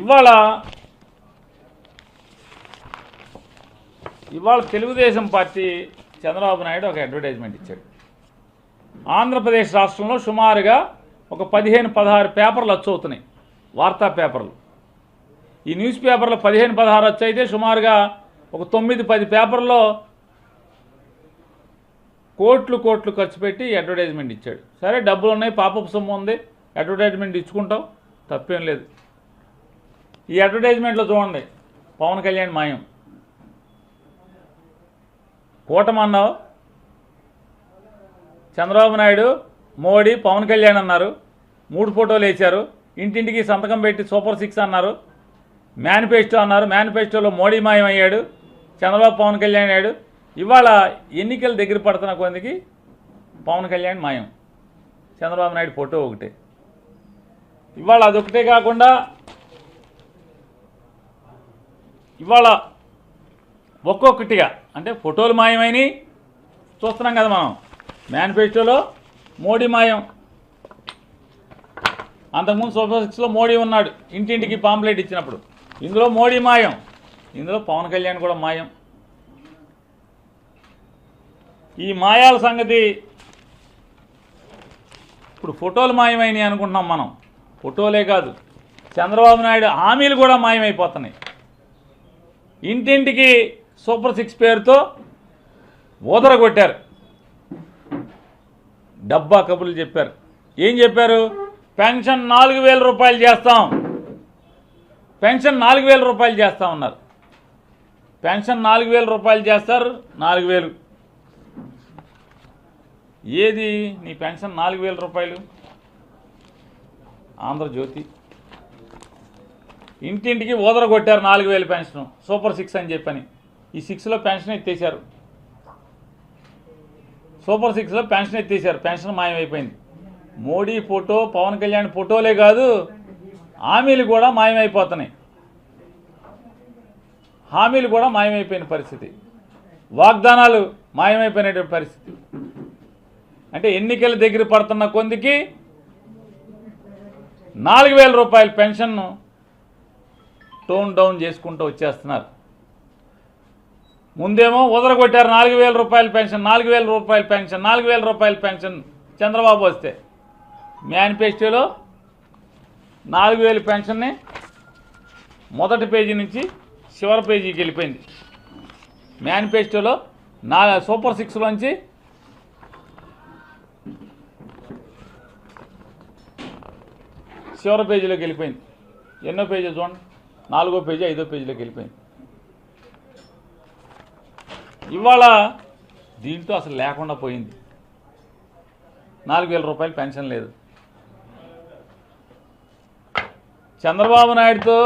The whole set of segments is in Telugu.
ఇవాళ ఇవాళ తెలుగుదేశం పార్టీ చంద్రబాబు నాయుడు ఒక అడ్వర్టైజ్మెంట్ ఇచ్చాడు. ఆంధ్రప్రదేశ్ రాష్ట్రంలో సుమారుగా ఒక పదిహేను పదహారు పేపర్లు వచ్చవుతున్నాయి వార్తా పేపర్లు. ఈ న్యూస్ పేపర్లో పదిహేను పదహారు వచ్చైతే సుమారుగా ఒక తొమ్మిది పది పేపర్లో కోట్లు కోట్లు ఖర్చు పెట్టి అడ్వర్టైజ్మెంట్ ఇచ్చాడు. సరే డబ్బులు ఉన్నాయి పాపపు సొమ్ము ఉంది. అడ్వర్టైజ్మెంట్ ఇచ్చుకుంటాం. తప్పేం లేదు. ఈ అడ్వర్టైజ్మెంట్లో చూడండి. పవన్ కళ్యాణ్ మాయం. కూటమన్నావు. చంద్రబాబు నాయుడు మోడీ పవన్ కళ్యాణ్ అన్నారు. మూడు ఫోటోలు వేశారు. ఇంటింటికి సంతకం పెట్టి సూపర్ సిక్స్ అన్నారు. మేనిఫెస్టో అన్నారు. మేనిఫెస్టోలో మోడీ మాయం అయ్యాడు. చంద్రబాబు పవన్ కళ్యాణ్ అయ్యాడు. ఇవాళ ఎన్నికలు దగ్గర పడుతున్న కొందికి పవన్ కళ్యాణ్ మాయం. చంద్రబాబు నాయుడు ఫోటో ఒకటే. ఇవాళ అదొకటే కాకుండా ఇవాళ ఒక్కొక్కటిగా అంటే ఫోటోలు మాయమైనవి చూస్తున్నాం కదా మనం. మేనిఫెస్టోలో మోడీ మాయం. అంతకుముందు సూపర్ సిక్స్లో మోడీ ఉన్నాడు ఇంటింటికి పాంప్లెట్ ఇచ్చినప్పుడు. ఇందులో మోడీ మాయం. ఇందులో పవన్ కళ్యాణ్ కూడా మాయం. ఈ మాయాల సంగతి ఇప్పుడు ఫోటోలు మాయమైనవి అనుకుంటున్నాం మనం. ఫోటోలే కాదు చంద్రబాబు నాయుడు హామీలు కూడా మాయమైపోతున్నాయి. ఇంటింటికి సూపర్ సిక్స్ పేరుతో ఊదరగొట్టారు. డబ్బా కబుర్లు చెప్పారు. ఏం చెప్పారు? పెన్షన్ నాలుగు వేల రూపాయలు చేస్తాం. పెన్షన్ నాలుగు వేల రూపాయలు చేస్తామన్నారు పెన్షన్ నాలుగు వేల రూపాయలు చేస్తారు నాలుగు వేలు. ఏది? నీ పెన్షన్ నాలుగు వేల రూపాయలు? ఆంధ్రజ్యోతి. ఇంటింటికి ఓదర కొట్టారు నాలుగు వేలు పెన్షన్. సూపర్ సిక్స్ అని చెప్పని. ఈ సిక్స్లో పెన్షన్ ఎత్తేసారు సూపర్ సిక్స్లో పెన్షన్ ఎత్తేసారు పెన్షన్ మాయమైపోయింది. మోడీ ఫోటో పవన్ కళ్యాణ్ ఫోటోలే కాదు హామీలు కూడా మాయమైపోతున్నాయి. హామీలు కూడా మాయమైపోయిన పరిస్థితి. వాగ్దానాలు మాయమైపోయినటువంటి పరిస్థితి. అంటే ఎన్నికల దగ్గర పడుతున్న కొందికి నాలుగు వేల రూపాయల పెన్షన్ను టోన్ డౌన్ చేసుకుంటూ వచ్చేస్తున్నారు. ముందేమో వదలగొట్టారు నాలుగు వేల రూపాయల పెన్షన్ నాలుగు వేల రూపాయల పెన్షన్ నాలుగు వేల రూపాయల పెన్షన్ చంద్రబాబు వస్తే. మేనిఫెస్టోలో నాలుగు వేల పెన్షన్ని మొదటి పేజీ నుంచి చివరి పేజీకి వెళ్ళిపోయింది. మేనిఫెస్టోలో నా సూపర్ సిక్స్లోంచి చివరి పేజీలోకి వెళ్ళిపోయింది. ఎన్నో పేజీ చూడండి. నాలుగో పేజీ ఐదో పేజీలోకి వెళ్ళిపోయింది. ఇవాళ దీంతో అసలు లేకుండా పోయింది. నాలుగు వేల రూపాయలు పెన్షన్ లేదు. చంద్రబాబు నాయుడుతో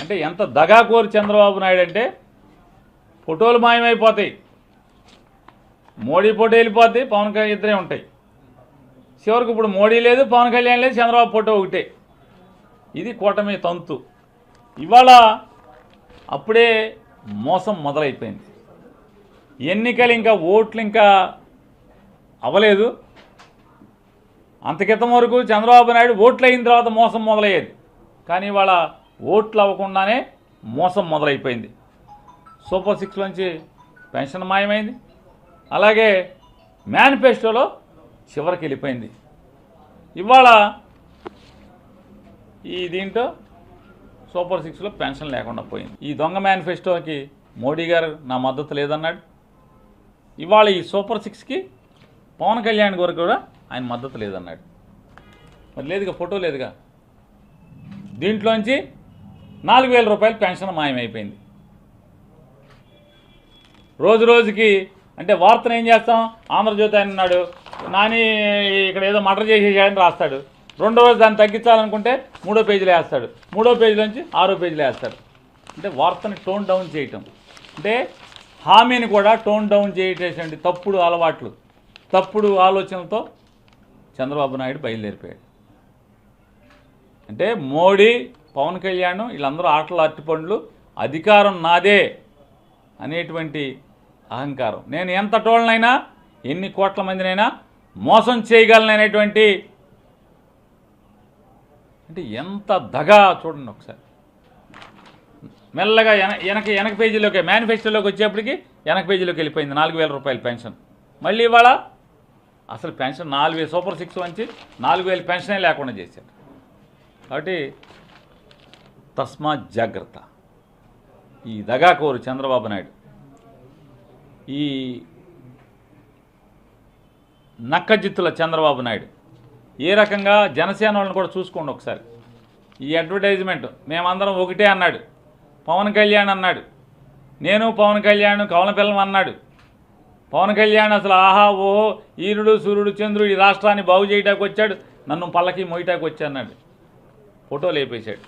అంటే ఎంత దగాకోరు చంద్రబాబు నాయుడు అంటే ఫోటోలు మాయమైపోతాయి. మోడీ ఫోటో వెళ్ళిపోతే పవన్ కళ్యాణ్ ఇద్దరే ఉంటాయి. చివరికి ఇప్పుడు మోడీ లేదు పవన్ కళ్యాణ్ లేదు చంద్రబాబు ఫోటో ఒకటే. ఇది కూటమి తంతు. ఇవాళ అప్పుడే మోసం మొదలైపోయింది. ఎన్నికలు ఇంకా ఓట్లు ఇంకా అవ్వలేదు. అంతకితం వరకు చంద్రబాబు నాయుడు ఓట్లు అయిన తర్వాత మోసం మొదలయ్యేది. కానీ ఇవాళ ఓట్లు అవ్వకుండానే మోసం మొదలైపోయింది. సూపర్ సిక్స్ నుంచి పెన్షన్ మాయమైంది. అలాగే మేనిఫెస్టోలో చివరికి వెళ్ళిపోయింది. ఇవాళ ఈ దీంట్లో సూపర్ సిక్స్లో పెన్షన్ లేకుండా పోయింది. ఈ దొంగ మేనిఫెస్టోకి మోడీ గారు నా మద్దతు లేదన్నాడు. ఇవాళ ఈ సూపర్ సిక్స్కి పవన్ కళ్యాణ్ గారు కూడా ఆయన మద్దతు లేదన్నాడు. మరి లేదుగా ఫోటో లేదుగా? దీంట్లోంచి నాలుగు వేల రూపాయలు పెన్షన్ మాయమైపోయింది. రోజు రోజుకి అంటే వార్తను ఏం చేస్తాం? ఆంధ్రజ్యోతి ఆయన ఉన్నాడు. నాని ఇక్కడ ఏదో మటర్ చేసేసాడని రాస్తాడు. రెండో రోజు దాన్ని తగ్గించాలనుకుంటే మూడో పేజీలో వేస్తాడు. మూడో పేజీలోంచి ఆరో పేజీలో వేస్తాడు. అంటే వార్తని టోన్ డౌన్ చేయటం. అంటే హామీని కూడా టోన్ డౌన్ చేయటేసండి తప్పుడు అలవాట్లు తప్పుడు ఆలోచనలతో చంద్రబాబు నాయుడు బయలుదేరిపోయాడు. అంటే మోడీ పవన్ కళ్యాణ్ వీళ్ళందరూ ఆటలు అరటిపండ్లు అధికారం నాదే అనేటువంటి అహంకారం. నేను ఎంత టోళ్ళనైనా ఎన్ని కోట్ల మందినైనా మోసం చేయగలననేటువంటి అంటే ఎంత దగా చూడండి ఒకసారి. మెల్లగా వెనక వెనక పేజీలోకి మేనిఫెస్టోలోకి వచ్చేప్పటికి వెనక పేజీలోకి వెళ్ళిపోయింది నాలుగు వేల రూపాయల పెన్షన్ మళ్ళీ ఇవాళ అసలు పెన్షన్ నాలుగు వేలు సూపర్ సిక్స్ వంచి నాలుగు వేలు పెన్షనే లేకుండా చేశారు. కాబట్టి తస్మా జాగ్రత్త. ఈ దగాకోరు చంద్రబాబు నాయుడు. ఈ నక్కజిత్తుల చంద్రబాబు నాయుడు. ఏ రకంగా జనసేన వాళ్ళని కూడా చూసుకోండి ఒకసారి. ఈ అడ్వర్టైజ్మెంట్ మేమందరం ఒకటే అన్నాడు. పవన్ కళ్యాణ్ అన్నాడు. నేను పవన్ కళ్యాణ్ కవలపిల్లం అన్నాడు. పవన్ కళ్యాణ్ అసలు ఆహా ఓహో ఈరుడు సూర్యుడు చంద్రుడు ఈ రాష్ట్రాన్ని బాగు చేయటానికి వచ్చాడు. నన్ను పల్లకి మోయటానికి వచ్చాడు ఫోటో లేపేశాడు.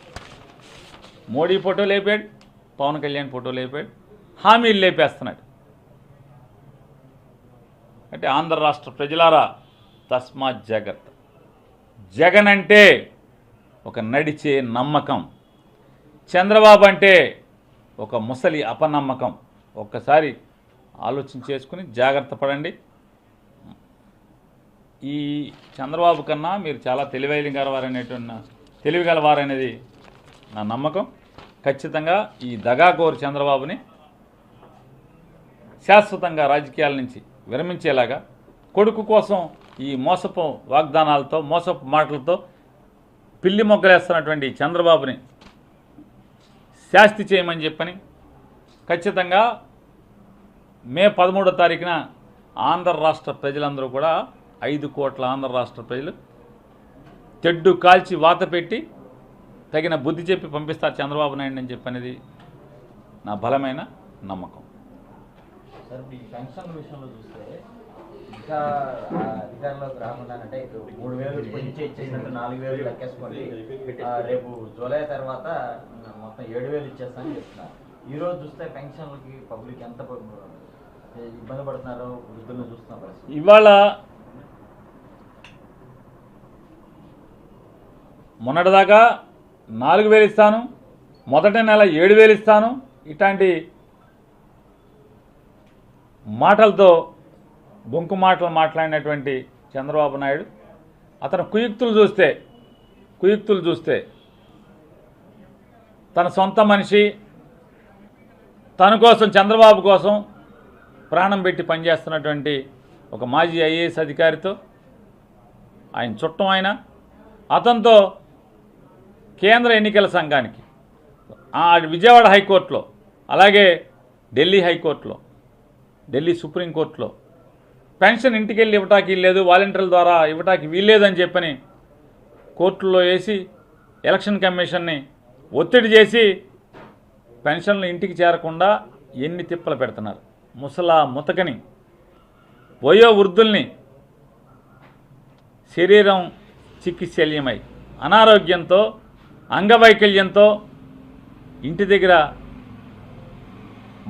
మోడీ ఫోటో లేపాడు. పవన్ కళ్యాణ్ ఫోటో లేపాడు. హామీలు లేపేస్తున్నాడు. అంటే ఆంధ్ర రాష్ట్ర ప్రజలారా తస్మాత్ జాగ్రత్త. జగన్ అంటే ఒక నడిచే నమ్మకం. చంద్రబాబు అంటే ఒక ముసలి అపనమ్మకం. ఒక్కసారి ఆలోచన చేసుకుని జాగ్రత్త పడండి. ఈ చంద్రబాబు కన్నా మీరు చాలా తెలివైన గలవారనేటువంటి తెలివి గలవారనేది నా నమ్మకం. ఖచ్చితంగా ఈ దగాకోరు చంద్రబాబుని శాశ్వతంగా రాజకీయాల నుంచి విరమించేలాగా కొడుకు కోసం ఈ మోసపు వాగ్దానాలతో మోసపు మాటలతో పిల్లి మొగ్గలేస్తున్నటువంటి చంద్రబాబుని శాస్తి చేయమని చెప్పని ఖచ్చితంగా మే పదమూడో తారీఖున ఆంధ్ర రాష్ట్ర ప్రజలందరూ కూడా ఐదు కోట్ల ఆంధ్ర రాష్ట్ర ప్రజలు తెడ్డు కాల్చి వాత పెట్టి తగిన బుద్ధి చెప్పి పంపిస్తారు చంద్రబాబు నాయుడు అని చెప్పనేది నా బలమైన నమ్మకం. సార్ ఇప్పుడు ఈ పెన్షన్ల విషయంలో చూస్తే ఇంకా అధికారంలోకి రాకుండానంటే ఇప్పుడు మూడు వేలు ఇప్పుడు ఇచ్చేసినట్టు నాలుగు వేలు లెక్కేసుకోండి. రేపు జూలై తర్వాత మొత్తం ఏడు వేలు ఇచ్చేస్తానని చెప్తున్నారు. ఈ రోజు చూస్తే పెన్షన్లకి పబ్లిక్ ఎంత ఇబ్బంది పడుతున్నారో? వృద్ధులను చూస్తున్న పరిస్థితి. ఇవాళ మొన్నటిదాకా నాలుగు వేలు ఇస్తాను మొదటి నెల ఏడు వేలు ఇస్తాను ఇట్లాంటి మాటలతో బొంకు మాటలు మాట్లాడినటువంటి చంద్రబాబు నాయుడు. అతను కుయుక్తులు చూస్తే కుయుక్తులు చూస్తే తన సొంత మనిషి తన కోసం చంద్రబాబు కోసం ప్రాణం పెట్టి పనిచేస్తున్నటువంటి ఒక మాజీ ఐఏఎస్ అధికారితో ఆయన చుట్టం ఆయన. అతనితో కేంద్ర ఎన్నికల సంఘానికి విజయవాడ హైకోర్టులో అలాగే ఢిల్లీ హైకోర్టులో ఢిల్లీ సుప్రీంకోర్టులో పెన్షన్ ఇంటికి వెళ్ళి ఇవ్వటానికి లేదు వాలంటీర్ల ద్వారా ఇవ్వటానికి వీల్లేదని చెప్పని కోర్టులో వేసి ఎలక్షన్ కమిషన్ని ఒత్తిడి చేసి పెన్షన్లు ఇంటికి చేరకుండా ఎన్ని తిప్పలు పెడుతున్నారు? ముసలా ముతకని వయో వృద్ధుల్ని శరీరం చికిత్సల్యమై అనారోగ్యంతో అంగవైకల్యంతో ఇంటి దగ్గర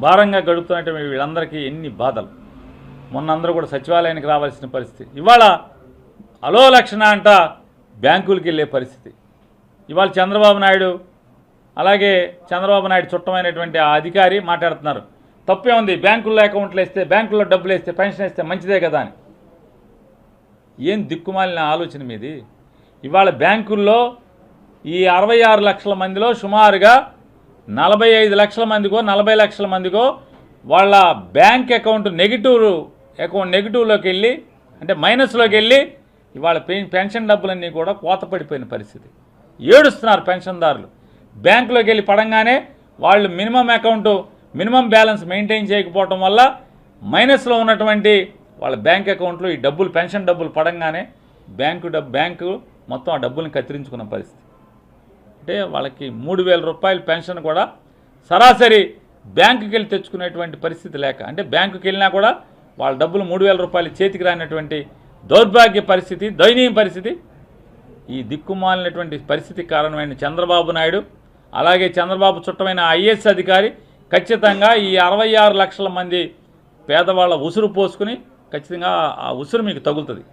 భారంగా గడుపుతున్నటువంటి వీళ్ళందరికీ ఎన్ని బాధలు? మొన్న అందరూ కూడా సచివాలయానికి రావాల్సిన పరిస్థితి. ఇవాళ అలో లక్షణ అంట బ్యాంకులకి వెళ్ళే పరిస్థితి. ఇవాళ చంద్రబాబు నాయుడు అలాగే చంద్రబాబు నాయుడు చుట్టమైనటువంటి ఆ అధికారి మాట్లాడుతున్నారు. తప్పే ఉంది బ్యాంకుల్లో అకౌంట్లు వేస్తే బ్యాంకుల్లో డబ్బులు వేస్తే పెన్షన్ వేస్తే మంచిదే కదా అని. ఏం దిక్కుమాలిన ఆలోచన మీది? ఇవాళ బ్యాంకుల్లో ఈ అరవై ఆరు లక్షల మందిలో సుమారుగా నలభై ఐదు లక్షల మందికో నలభై లక్షల మందికో వాళ్ళ బ్యాంక్ అకౌంట్ నెగిటివ్ అకౌంట్ నెగిటివ్లోకి వెళ్ళి అంటే మైనస్లోకి వెళ్ళి ఇవాళ పెన్షన్ డబ్బులన్నీ కూడా కోత పడిపోయిన పరిస్థితి. ఏడుస్తున్నారు పెన్షన్దారులు. బ్యాంకులోకి వెళ్ళి పడంగానే వాళ్ళు minimum account minimum balance maintain చేయకపోవటం వల్ల మైనస్లో ఉన్నటువంటి వాళ్ళ బ్యాంక్ అకౌంట్లో ఈ డబ్బులు పెన్షన్ డబ్బులు పడంగానే బ్యాంకు డబ్బు బ్యాంకు మొత్తం ఆ డబ్బుల్ని కత్తిరించుకున్న పరిస్థితి. అంటే వాళ్ళకి మూడు వేల రూపాయల పెన్షన్ కూడా సరాసరి బ్యాంకుకి వెళ్ళి తెచ్చుకునేటువంటి పరిస్థితి లేక అంటే బ్యాంకుకి వెళ్ళినా కూడా వాళ్ళ డబ్బులు మూడు వేల రూపాయలు చేతికి రానటువంటి దౌర్భాగ్య పరిస్థితి దయనీయ పరిస్థితి ఈ దిక్కుమాలినటువంటి పరిస్థితి కారణమైన చంద్రబాబు నాయుడు అలాగే చంద్రబాబు చుట్టమైన ఐఏఎస్ అధికారి ఖచ్చితంగా ఈ అరవై లక్షల మంది పేదవాళ్ళ ఉసురు పోసుకుని ఖచ్చితంగా ఆ ఉసురు మీకు తగులుతుంది.